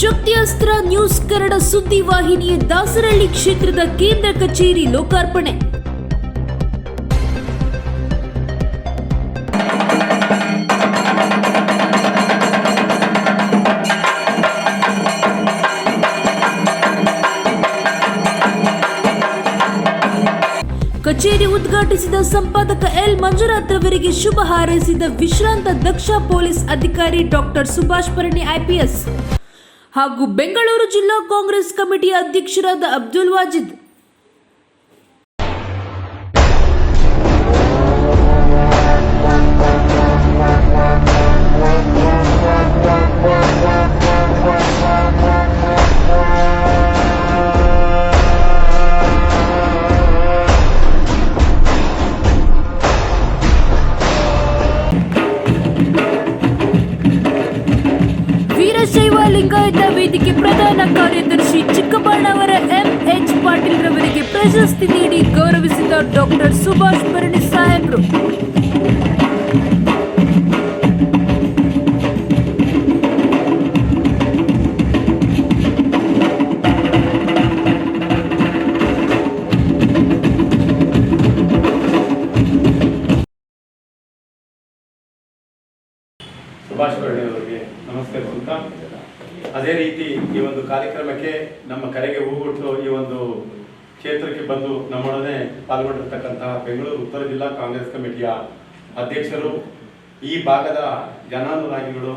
ಶಕ್ತಿಯಸ್ತ್ರ news Kannada ಸುದ್ದಿ ವಾಹಿನಿಯ ದಾಸರಳ್ಳಿ ಕ್ಷೇತ್ರದ ಕೇಂದ್ರ ಕಚೇರಿ ಲೋಕಾರ್ಪಣೆ. ಕಚೇರಿ ಉದ್ಘಾಟಿಸಿದ ಸಂಪಾದಕ ಎಲ್ ಮಂಜುನಾಥ್ ರವರಿಗೆ ಶುಭ ಹಾರೈಸಿದ ವಿಶ್ರಾಂತ ದಕ್ಷ ಪೊಲೀಸ್ ಅಧಿಕಾರಿ ಡಾಕ್ಟರ್ ಸುಭಾಷ್ ಪರಣಿ ಐಪಿಎಸ್ ಹಾಗೂ ಬೆಂಗಳೂರು ಜಿಲ್ಲಾ ಕಾಂಗ್ರೆಸ್ ಕಮಿಟಿಯ ಅಧ್ಯಕ್ಷರಾದ ಅಬ್ದುಲ್ ವಾಜಿದ್ ವೇದಿಕೆ ಪ್ರಧಾನ ಕಾರ್ಯದರ್ಶಿ ಚಿಕ್ಕಬಳ್ಳಾವರ ಎಂಎಚ್ ಪಾಟೀಲ್ ರವರಿಗೆ ಪ್ರಶಸ್ತಿ ನೀಡಿ ಗೌರವಿಸಿದ ಡಾಕ್ಟರ್ ಸುಭಾಷ್ ಭರಣಿ ಸಾಹೇಬ್ರು. ಸುಭಾಷ್ ಭರಣಿ ಅವರಿಗೆ ನಮಸ್ಕರಿಸುತ್ತಾ ಅದೇ ರೀತಿ ಈ ಒಂದು ಕಾರ್ಯಕ್ರಮಕ್ಕೆ ನಮ್ಮ ಕರೆಗೆ ಹೂಗೊಟ್ಟು ಈ ಒಂದು ಕ್ಷೇತ್ರಕ್ಕೆ ಬಂದು ನಮ್ಮೊಡನೆ ಪಾಲ್ಗೊಂಡಿರ್ತಕ್ಕಂತಹ ಬೆಂಗಳೂರು ಉತ್ತರ ಜಿಲ್ಲಾ ಕಾಂಗ್ರೆಸ್ ಕಮಿಟಿಯ ಅಧ್ಯಕ್ಷರು, ಈ ಭಾಗದ ಜನಾನುರಾಗಿಗಳು,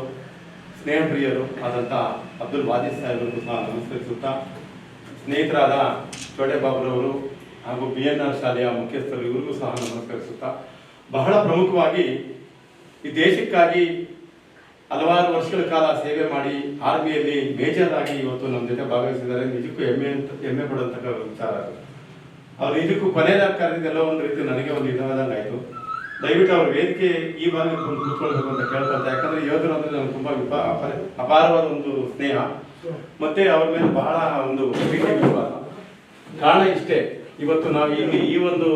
ಸ್ನೇಹಪ್ರಿಯರು ಆದಂಥ ಅಬ್ದುಲ್ ವಾಜಿ ಸಾಹೇಬರಿಗೂ ಸಹ ನಮಸ್ಕರಿಸುತ್ತಾ, ಸ್ನೇಹಿತರಾದ ಚೋಟೆ ಬಾಬುರವರು ಹಾಗೂ ಬಿ ಎನ್ ಆರ್ ಶಾಲೆಯ ಮುಖ್ಯಸ್ಥರು, ಇವರಿಗೂ ಸಹ ನಮಸ್ಕರಿಸುತ್ತಾ, ಬಹಳ ಪ್ರಮುಖವಾಗಿ ಈ ದೇಶಕ್ಕಾಗಿ ಹಲವಾರು ವರ್ಷಗಳ ಕಾಲ ಸೇವೆ ಮಾಡಿ ಆರ್ಮಿಯಲ್ಲಿ ಮೇಜರ್ ಆಗಿ ಇವತ್ತು ನಮ್ಮ ಜೊತೆ ಭಾಗವಹಿಸಿದ್ದಾರೆ. ನಿಜಕ್ಕೂ ಹೆಮ್ಮೆ ಅಂತ, ಹೆಮ್ಮೆ ಪಡುವಂತಹ ವಿಚಾರ. ಅವ್ರು ನಿಜಕ್ಕೂ ಕೊನೆಯದಾಗ ಕರೆದಿದ್ದೆಲ್ಲ ಒಂದು ರೀತಿ ನನಗೆ ಒಂದು ಇದಾದಂಗೆ ಆಯ್ತು ದಯವಿಟ್ಟು ಅವ್ರ ವೇದಿಕೆ ಈ ಬಂದು ಕೂತ್ಕೊಳ್ಬೇಕು ಅಂತ ಕೇಳ್ಕೊಂತ ಯಾಕಂದ್ರೆ ಯೋಧರು ಅಂದ್ರೆ ನಮ್ಗೆ ತುಂಬಾ ವಿಪ- ಅಪ- ಅಪಾರವಾದ ಒಂದು ಸ್ನೇಹ. ಮತ್ತೆ ಅವ್ರ ಮೇಲೆ ಬಹಳ ಒಂದು ಕಾರಣ ಇಷ್ಟೇ. ಇವತ್ತು ನಾವು ಇಲ್ಲಿ ಈ ಒಂದು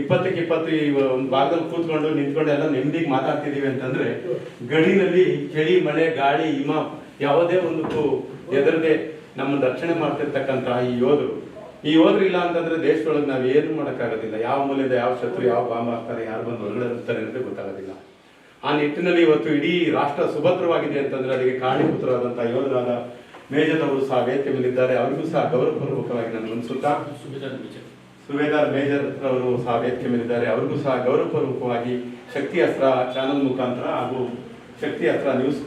ಇಪ್ಪತ್ತಕ್ಕೆ ಇಪ್ಪತ್ತು ಒಂದು ಭಾಗದಲ್ಲಿ ಕೂತ್ಕೊಂಡು ನಿಂತ್ಕೊಂಡು ಎಲ್ಲ ನೆಮ್ಮದಿಗೆ ಮಾತಾಡ್ತಿದೀವಿ ಅಂತಂದ್ರೆ, ಗಡಿನಲ್ಲಿ ಚಳಿ, ಮಳೆ, ಗಾಳಿ, ಹಿಮ, ಯಾವುದೇ ಒಂದು ಎದರದೆ ನಮ್ಮನ್ನು ರಕ್ಷಣೆ ಮಾಡ್ತಿರ್ತಕ್ಕಂತಹ ಈ ಯೋಧರು. ಈ ಯೋಧರು ಇಲ್ಲ ಅಂತಂದ್ರೆ ದೇಶದೊಳಗೆ ನಾವು ಏನು ಮಾಡೋಕ್ಕಾಗೋದಿಲ್ಲ. ಯಾವ ಮೂಲೆಯಿಂದ ಯಾವ ಶತ್ರು, ಯಾವ ಬಾಂಬ್ ಹಾಕ್ತಾರೆ, ಯಾರು ಬಂದು ಹೊರಗಡೆ ಇರ್ತಾರೆ ಅಂತ ಗೊತ್ತಾಗೋದಿಲ್ಲ. ಆ ನಿಟ್ಟಿನಲ್ಲಿ ಇವತ್ತು ಇಡೀ ರಾಷ್ಟ್ರ ಸುಭದ್ರವಾಗಿದೆ ಅಂತಂದ್ರೆ ಅದಕ್ಕೆ ಕಾರಣೀಭೂತರಾದಂತಹ ಯೋಧರಾದ ಮೇಜರ್ ಅವರು ಸಹ ವೇದಿಕೆ ಮೇಲಿದ್ದಾರೆ. ಅವರಿಗೂ ಸಹ ಗೌರವಪೂರ್ವಕವಾಗಿ ನಾನು ಅನಿಸುತ್ತಾ ಸುಬೇದಾರ್ ಮೇಜರ್ ಅವರು ಸಹ ವೇದಿಕೆ ಮೇಲಿದ್ದಾರೆ. ಅವರಿಗೂ ಸಹ ಗೌರವಪೂರ್ವಕವಾಗಿ ಶಕ್ತಿ ಅಸ್ತ್ರ ಚಾನಲ್ ಮುಖಾಂತರ ಹಾಗೂ ಶಕ್ತಿ ಅಸ್ತ್ರ ನ್ಯೂಸ್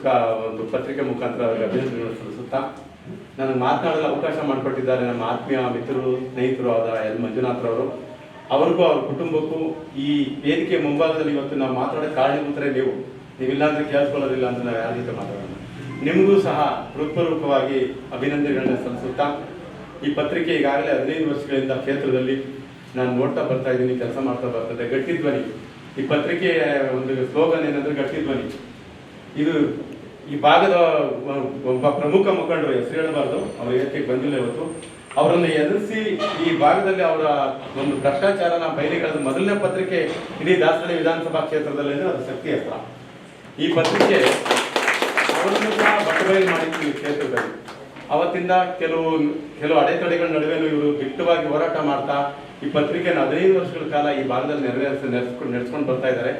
ಒಂದು ಪತ್ರಿಕೆ ಮುಖಾಂತರ ಅವರಿಗೆ ಅಭಿನಂದನೆಗಳನ್ನು ಸಲ್ಲಿಸುತ್ತಾ ನನಗೆ ಮಾತನಾಡಲು ಅವಕಾಶ ಮಾಡಿಕೊಟ್ಟಿದ್ದಾರೆ. ನಮ್ಮ ಆತ್ಮೀಯ ಮಿತ್ರರು, ಸ್ನೇಹಿತರು ಆದ ಎಲ್ ಮಂಜುನಾಥ್ ಅವರು ಅವ್ರಿಗೂ ಅವ್ರ ಕುಟುಂಬಕ್ಕೂ ಈ ವೇದಿಕೆ ಮುಂಭಾಗದಲ್ಲಿ ಇವತ್ತು ನಾವು ಮಾತಾಡೋ ಕಾರಣೀಭೂತರೇ ನೀವು. ನೀವಿಲ್ಲಾಂದ್ರೆ ಕೇಳಿಸ್ಕೊಳ್ಳೋದಿಲ್ಲ ಅಂತ ನಾವು ಯಾರ ಜೊತೆ ಮಾತಾಡೋಣ ನಿಮಗೂ ಸಹ ಹೃತ್ಪೂರ್ವಕವಾಗಿ ಅಭಿನಂದನೆಗಳನ್ನ ಸಲ್ಲಿಸುತ್ತಾ ಈ ಪತ್ರಿಕೆ ಈಗಾಗಲೇ ಹದಿನೈದು ವರ್ಷಗಳಿಂದ ಕ್ಷೇತ್ರದಲ್ಲಿ ನಾನು ನೋಡ್ತಾ ಬರ್ತಾ ಇದ್ದೀನಿ, ಕೆಲಸ ಮಾಡ್ತಾ ಬರ್ತದೆ. ಗಟ್ಟಿ ಧ್ವನಿ. ಈ ಪತ್ರಿಕೆಯ ಒಂದು ಸ್ಲೋಗನ್ ಏನಂದ್ರೆ ಗಟ್ಟಿ ಧ್ವನಿ. ಇದು ಈ ಭಾಗದ ಒಬ್ಬ ಪ್ರಮುಖ ಮುಖಂಡರು, ಹೆಸರು ಹೇಳಬಾರ್ದು, ಅವರು ಏಕೆ ಬಂದಿಲ್ಲ ಇವತ್ತು. ಅವರನ್ನು ಎದುರಿಸಿ ಈ ಭಾಗದಲ್ಲಿ ಅವರ ಒಂದು ಭ್ರಷ್ಟಾಚಾರನ ಬಯಲಿಗೆಳೆದ ಮೊದಲನೇ ಪತ್ರಿಕೆ ಇಡೀ ದಾಸರಳ್ಳಿ ವಿಧಾನಸಭಾ ಕ್ಷೇತ್ರದಲ್ಲಿ ಅದು ಶಕ್ತಿ ಅಸ್ತ್ರ ಈ ಪತ್ರಿಕೆ ಅವರನ್ನು ಸಹ ಬಟ್ಟಬಯಲು ಮಾಡಿತ್ತು ಈ ಕ್ಷೇತ್ರದಲ್ಲಿ. ಅವತ್ತಿಂದ ಕೆಲವು ಕೆಲವು ಅಡೆತಡೆಗಳ ನಡುವೆ ಇವರು ದಿಟ್ಟವಾಗಿ ಹೋರಾಟ ಮಾಡ್ತಾ ಈ ಪತ್ರಿಕೆಯನ್ನು ಹದಿನೈದು ವರ್ಷಗಳ ಕಾಲ ಈ ಭಾಗದಲ್ಲಿ ನೆರವೇರಿಸಿ ನಡೆಸ್ಕೊಂಡು ನಡೆಸ್ಕೊಂಡು ಬರ್ತಾ ಇದ್ದಾರೆ.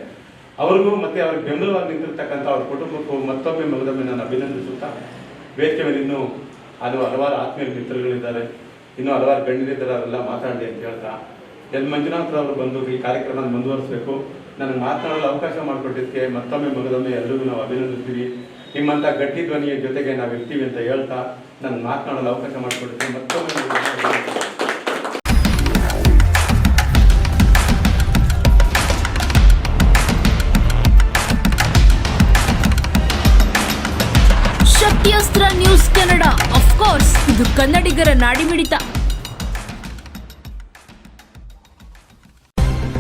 ಅವ್ರಿಗೂ ಮತ್ತೆ ಅವ್ರಿಗೆ ಬೆಂಬಲವಾಗಿ ನಿಂತಿರ್ತಕ್ಕಂಥ ಅವ್ರ ಕುಟುಂಬಕ್ಕೂ ಮತ್ತೊಮ್ಮೆ ಮಗದೊಮ್ಮೆ ನಾನು ಅಭಿನಂದಿಸುತ್ತಾ, ವೇದಿಕೆ ಮೇಲೆ ಇನ್ನೂ ಅದು ಹಲವಾರು ಆತ್ಮೀಯ ಮಿತ್ರಗಳಿದ್ದಾರೆ ಇನ್ನೂ ಹಲವಾರು ಗಣ್ಯರಿದ್ದಾರೆ ಅವರೆಲ್ಲ ಮಾತಾಡಿ ಅಂತ ಹೇಳ್ತಾ. ಎಲ್ ಮಂಜುನಾಥ್ ಅವರು ಬಂದು ಈ ಕಾರ್ಯಕ್ರಮ ಮುಂದುವರಿಸಬೇಕು. ನನಗೆ ಮಾತನಾಡಲು ಅವಕಾಶ ಮಾಡಿಕೊಟ್ಟಿದ್ದಕ್ಕೆ ಮತ್ತೊಮ್ಮೆ ಮಗದೊಮ್ಮೆ ಎಲ್ಲರಿಗೂ ನಾವು ಅಭಿನಂದಿಸ್ತೀವಿ. ನಿಮ್ಮಂಥ ಗಟ್ಟಿ ಧ್ವನಿಯ ಜೊತೆಗೆ ನಾವು ಇರ್ತೀವಿ ಅಂತ ಹೇಳ್ತಾ ನನ್ನ ಮಾತನಾಡಲು ಅವಕಾಶ ಮಾಡಿಕೊಡುತ್ತೆ ಮತ್ತೊಮ್ಮೆ. ಶಕ್ತಿಯಸ್ತ್ರ ನ್ಯೂಸ್ ಕನ್ನಡ ಅಫ್ಕೋರ್ಸ್ ಇದು ಕನ್ನಡಿಗರ ನಾಡಿಮಿಡಿತ